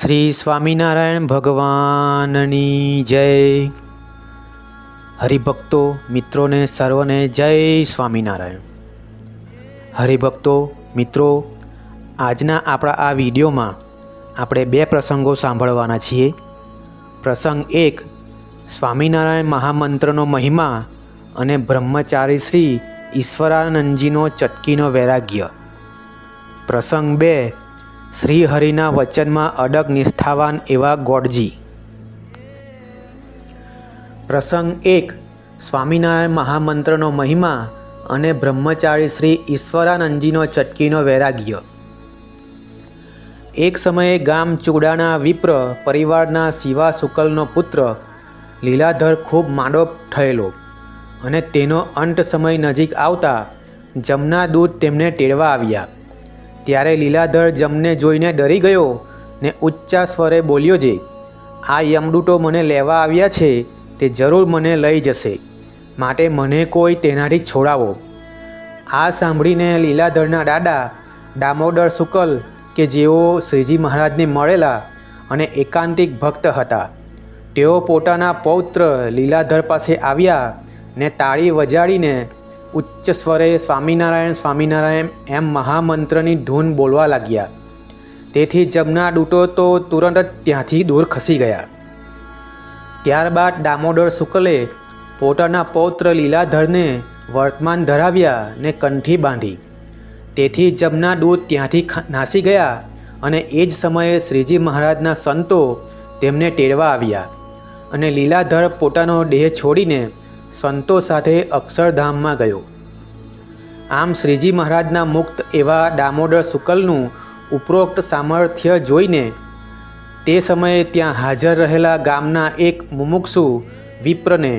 શ્રી સ્વામિનારાયણ ભગવાનની જય. હરિભક્તો મિત્રોને સર્વને જય સ્વામિનારાયણ. હરિભક્તો મિત્રો, આજના આપણા આ વિડીયોમાં આપણે બે પ્રસંગો સાંભળવાના છીએ. પ્રસંગ એક, સ્વામિનારાયણ મહામંત્રનો મહિમા અને બ્રહ્મચારી શ્રી ઈશ્વરાનંદજીનો ચટકીનો વૈરાગ્ય. પ્રસંગ બે શ્રી હરિના વચનમાં અડગ નિષ્ઠાવાન એવા ગોડજી. પ્રસંગ એક, સ્વામિનારાયણ મહામંત્રનો મહિમા અને બ્રહ્મચારી શ્રી ઈશ્વરાનંદજીનો ચટકીનો વૈરાગ્ય. એક સમયે ગામ ચુડાના વિપ્ર પરિવારના શિવા શુકલનો પુત્ર લીલાધર ખૂબ માંડો થયેલો અને તેનો અંત સમય નજીક આવતા જમના દૂધ તેમને તેડવા આવ્યા. ત્યારે લીલાધર જમને જોઈને ડરી ગયો ને ઉચ્ચા સ્વરે બોલ્યો જે, આ યમદૂતો મને લેવા આવ્યા છે તે જરૂર મને લઈ જશે. માટે મને કોઈ તેનાથી છોડાવો. આ સાંભળીને લીલાધરના દાદા દામોદર શુકલ કે જેઓ શ્રીજી મહારાજને મળેલા અને એકાંતિક ભક્ત હતા, તેઓ પોતાના પૌત્ર લીલાધર પાસે આવ્યા ને તાળી વજાડીને ઉચ્ચ સ્વરે સ્વામિનારાયણ સ્વામિનારાયણ એમ મહામંત્રની ધૂન બોલવા લાગ્યા. તેથી જમના દૂતો તો તુરંત જ ત્યાંથી દૂર ખસી ગયા. ત્યારબાદ દામોદર શુક્લે પોતાના પૌત્ર લીલાધરને વર્તમાન ધરાવ્યા ને કંઠી બાંધી. તેથી જમના દૂત ત્યાંથી નાસી ગયા અને એ જ સમયે શ્રીજી મહારાજના સંતો તેમને તેડવા આવ્યા. અને લીલાધર પોતાનો દેહ છોડીને સંતો સાથે અક્ષરધામમાં ગયો. આમ શ્રીજી મહારાજના મુક્ત એવા દામોદર શુકલનું ઉપરોક્ત સામર્થ્ય જોઈને તે સમયે ત્યાં હાજર રહેલા ગામના એક મુમુક્ષુ વિપ્રને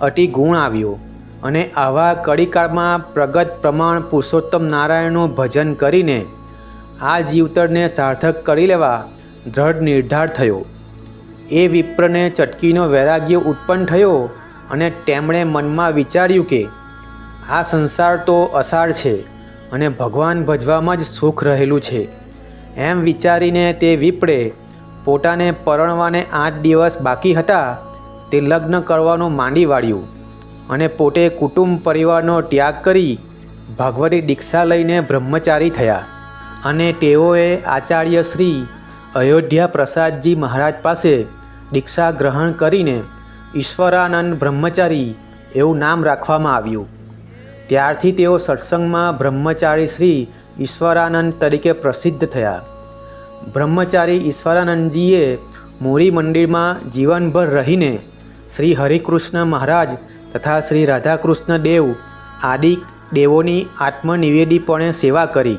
અતિ ગુણ આવ્યો અને આવા કડીકાળમાં પ્રગત પ્રમાણ પુરુષોત્તમ નારાયણનું ભજન કરીને આ જીવતરને સાર્થક કરી લેવા દ્રઢ નિર્ધાર થયો. એ વિપ્રને ચટકીનો વૈરાગ્ય ઉત્પન્ન થયો અને તેમણે મનમાં વિચાર્યું કે આ સંસાર તો અસાર છે અને ભગવાન ભજવામાં જ સુખ રહેલું છે. એમ વિચારીને તે વિપ્રે પોતાને પરણવાને આઠ દિવસ બાકી હતા તે લગ્ન કરવાનું માંડી વાળ્યું અને પોતે કુટુંબ પરિવારનો ત્યાગ કરી ભગવતી દીક્ષા લઈને બ્રહ્મચારી થયા. અને તેઓએ આચાર્ય શ્રી અયોધ્યા પ્રસાદજી મહારાજ પાસે દીક્ષા ગ્રહણ કરીને ઈશ્વરાનંદ બ્રહ્મચારી એવું નામ રાખવામાં આવ્યું. ત્યારથી તેઓ સત્સંગમાં બ્રહ્મચારી શ્રી ઈશ્વરાનંદ તરીકે પ્રસિદ્ધ થયા. બ્રહ્મચારી ઈશ્વરાનંદજીએ મોરી મંદિરમાં જીવનભર રહીને શ્રી હરિકૃષ્ણ મહારાજ તથા શ્રી રાધાકૃષ્ણ દેવ આદિ દેવોની આત્મનિવેદીપણે સેવા કરી,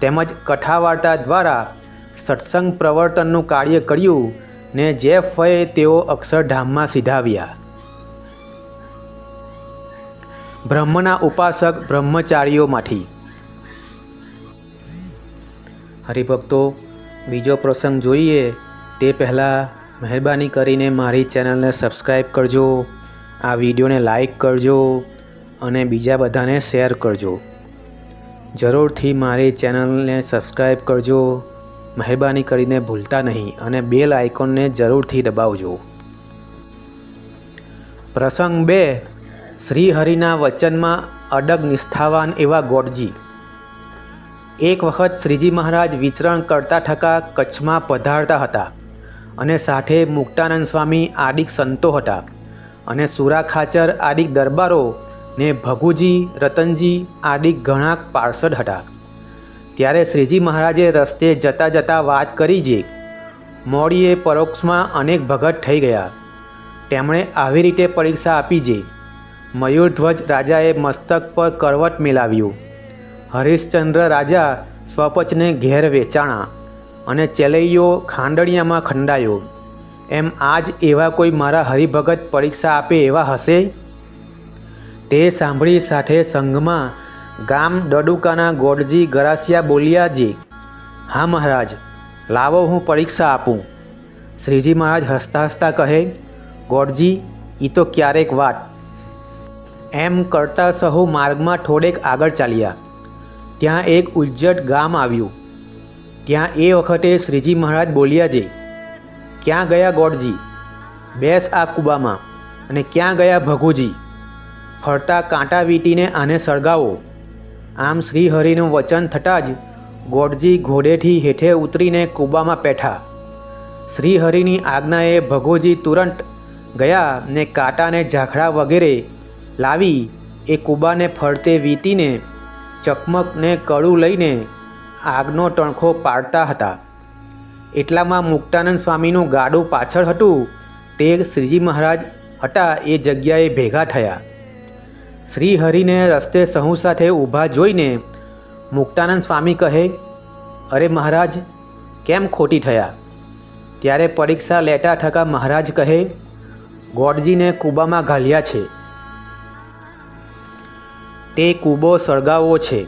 તેમજ કથા વાર્તા દ્વારા સત્સંગ પ્રવર્તનનું કાર્ય કર્યું ને જે ફળે તેઓ અક્ષરધામમાં સિધાવ્યા. બ્રહ્મના ઉપાસક બ્રહ્મચારીઓમાંથી. હરિભક્તો, બીજો પ્રસંગ જોઈએ, તે પહેલાં મહેરબાની કરીને મારી ચેનલને સબસ્ક્રાઈબ કરજો, આ વિડીયોને લાઈક કરજો અને બીજા બધાને શેર કરજો. જરૂરથી મારી ચેનલને સબસ્ક્રાઈબ કરજો. મહેરબાની કરીને ભૂલતા નહીં અને બેલ આઇકોનને જરૂરથી દબાવજો. પ્રસંગ બે, શ્રીહરિના વચનમાં અડગ નિષ્ઠાવાન એવા ગોડજી. એક વખત શ્રીજી મહારાજ વિચરણ કરતા થકા કચ્છમાં પધારતા હતા અને સાથે મુક્તાનંદ સ્વામી આદિક સંતો હતા અને સુરા ખાચર આદિક દરબારો ને ભગુજી, રતનજી આદિક ઘણા પાર્ષદ હતા. ત્યારે શ્રીજી મહારાજે રસ્તે જતાં જતાં વાત કરી જે. મોડીએ પરોક્ષમાં અનેક ભગત થઈ ગયા. તેમણે આવી રીતે પરીક્ષા આપી જે. મયુરધ્વજ રાજાએ મસ્તક પર કરવટ મેલાવ્યું હરિશ્ચંદ્ર રાજા સ્વપચને ઘેર વેચાણા અને ચેલૈયો ખાંડણિયામાં ખંડાયો. એમ આજ એવા કોઈ મારા હરિભગત પરીક્ષા આપે એવા હશે? તે સાંભળી સાથે સંઘમાં ગામ ડડુકાના ગોડજી ગરાસિયા બોલ્યા જે હા મહારાજ, લાવો હું પરીક્ષા આપું. શ્રીજી મહારાજ હસતા હસતા કહે, ગોડજી એ તો ક્યારેક વાત. એમ કરતા સહુ માર્ગમાં થોડેક આગળ ચાલ્યા. ત્યાં એક ઉજ્જડ ગામ આવ્યું. ત્યાં એ વખતે શ્રીજી મહારાજ બોલ્યા જે ક્યાં ગયા ગોડજી? બેસ આ કૂબામાં અને ક્યાં ગયા ભગુજી? ફરતા કાંટા વીંટીને આને સળગાવો. આમ શ્રીહરિનું વચન થતાં જ ગોડજી ઘોડેથી હેઠે ઉતરીને કૂબામાં પેઠા શ્રીહરિની આજ્ઞાએ ભગોજી તુરંત ગયા ને કાંટાને ઝાખડા વગેરે લાવી એ કૂબાને ફરતે વીતીને ચકમકને કડું લઈને આગનો ટણખો પાડતા હતા. એટલામાં મુક્તાનંદ સ્વામીનું ગાડું પાછળ હતું, તે શ્રીજી મહારાજ હતા એ જગ્યાએ ભેગા થયા. શ્રી હરિને રસ્તે સહુ સાથે ઊભા જોઈને મુક્તાનંદ સ્વામી કહે, અરે મહારાજ, કેમ ખોટી થયા? ત્યારે પરીક્ષા લેટા થકા મહારાજ કહે, ગોડજીને કૂબામાં ઘાલ્યા છે. તે કૂબો સળગાવવો છે.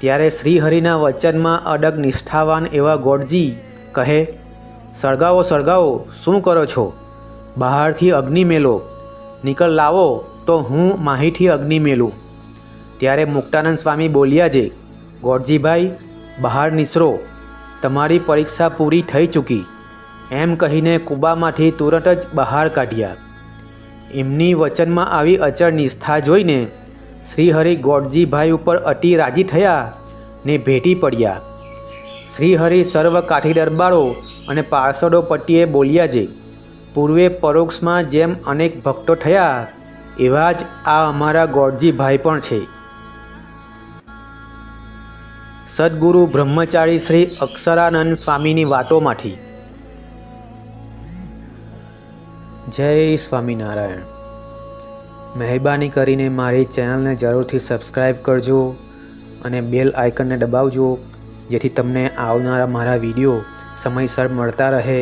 ત્યારે શ્રીહરિના વચનમાં અડગ નિષ્ઠાવાન એવા ગોડજી કહે, સળગાવો સળગાવો, શું કરો છો? બહારથી અગ્નિ મેલો. નીકળ લાવો. તો હું માહિતી અગ્નિ મેલું ત્યારે મુક્તાનંદ સ્વામી બોલ્યા છે, ગોડજીભાઈ, બહાર નિસરો. તમારી પરીક્ષા પૂરી થઈ ચૂકી. એમ કહીને કૂબામાંથી તુરંત જ બહાર કાઢ્યા. એમની વચનમાં આવી અચળ નિષ્ઠા જોઈને શ્રીહરિ ગોડજીભાઈ ઉપર અતિ રાજી થયા ને ભેટી પડ્યા. શ્રીહરિ સર્વ કાઠી દરબારો અને પાર્ષદો પટ્ટીએ બોલ્યા છે, પૂર્વે પરોક્ષમાં જેમ અનેક ભક્તો થયા એવા જ આ અમારા ગોડજીભાઈ પણ છે. સદગુરુ બ્રહ્મચારી શ્રી અક્ષરાનંદ સ્વામીની વાતોમાંથી. જય સ્વામિનારાયણ. મહેરબાની કરીને મારી ચેનલને જરૂરથી સબસ્ક્રાઈબ કરજો અને બેલ આઇકનને દબાવજો, જેથી તમને આવનારા મારા વીડિયો સમયસર મળતા રહે.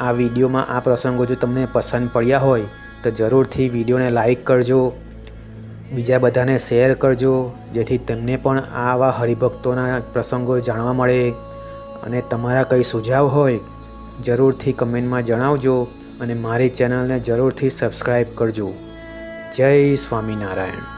આ વિડીયોમાં આ પ્રસંગો જો તમને પસંદ પડ્યા હોય તો જરૂરથી વિડીયોને લાઈક કરજો. બીજા બધાને શેર કરજો, જેથી તેમને પણ આવા હરિભક્તોના પ્રસંગો જાણવા મળે. અને તમારા કંઈ સુઝાવ હોય, જરૂરથી કમેન્ટમાં જણાવજો અને મારી ચેનલને જરૂરથી સબસ્ક્રાઈબ કરજો. જય સ્વામિનારાયણ.